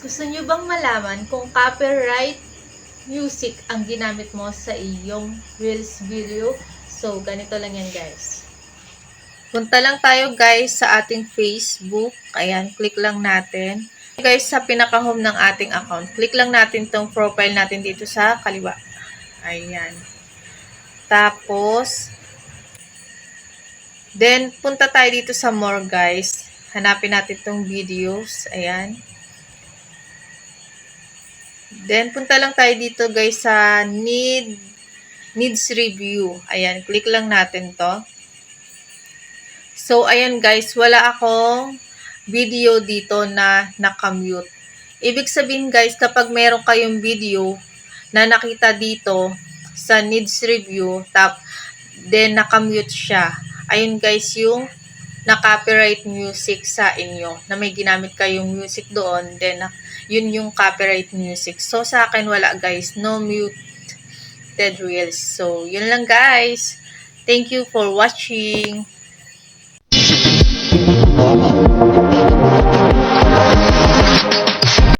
gusto nyo bang malaman kung copyright music ang ginamit mo sa iyong Reels video? So, ganito lang yan guys. Punta lang tayo guys sa ating Facebook. Ayan, click lang natin. Guys, sa pinaka-home ng ating account, click lang natin tong profile natin dito sa kaliwa. Ayan. Tapos, then, punta tayo dito sa more guys. Hanapin natin tong videos. Ayan. Then, punta lang tayo dito guys sa need, needs review. Ayan, click lang natin to. So, ayan guys, wala akong video dito na nakamute. Ibig sabihin guys, kapag meron kayong video na nakita dito sa needs review, tap, then nakamute siya. Ayun guys, yung na-copyright music sa inyo, na may ginamit kayong music doon, then na- yun yung copyright music. So, sa akin wala guys, no muted reels. So, yun lang guys. Thank you for watching.